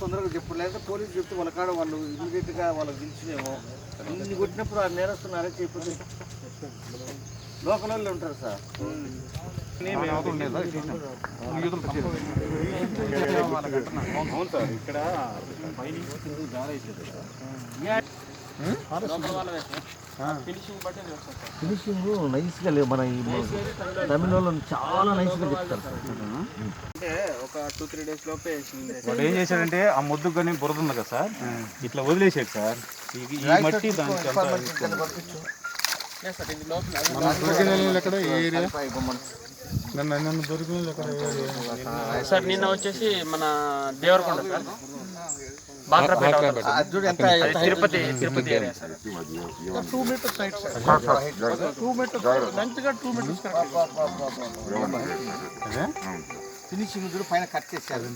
తొందరగా చెప్పుడు లేకపోతే చెప్తే వాళ్ళ కాడ వాళ్ళు ఇమీడియట్గా వాళ్ళకి తెలిసినేమో కొట్టినప్పుడు ఆ నేరస్తున్నారని చెప్పి లోకల్ వాళ్ళు ఉంటారు సార్ అవును సార్ ఇక్కడ ఫినిషింగ్ నైస్గా లేవు మన ఈ తమిళ చాలా నైస్గా చెప్తారు సార్. అంటే ఒక టూ త్రీ డేస్ లోపే వాడు ఏం చేశాడంటే ఆ ముద్దు కానీ బురద ఉంది కదా సార్ ఇట్లా వదిలేసాడు సార్. ఈ- ఈ మట్టి దానికి అంతా సార్ ఇది లోపల సార్ నిన్న వచ్చేసి మన దేవరకొండ సార్. బాక్రపేట అవతల. చూడు ఎంత అది Tirupati Tirupati area sir. Finishing పైన కట్ చేశారు.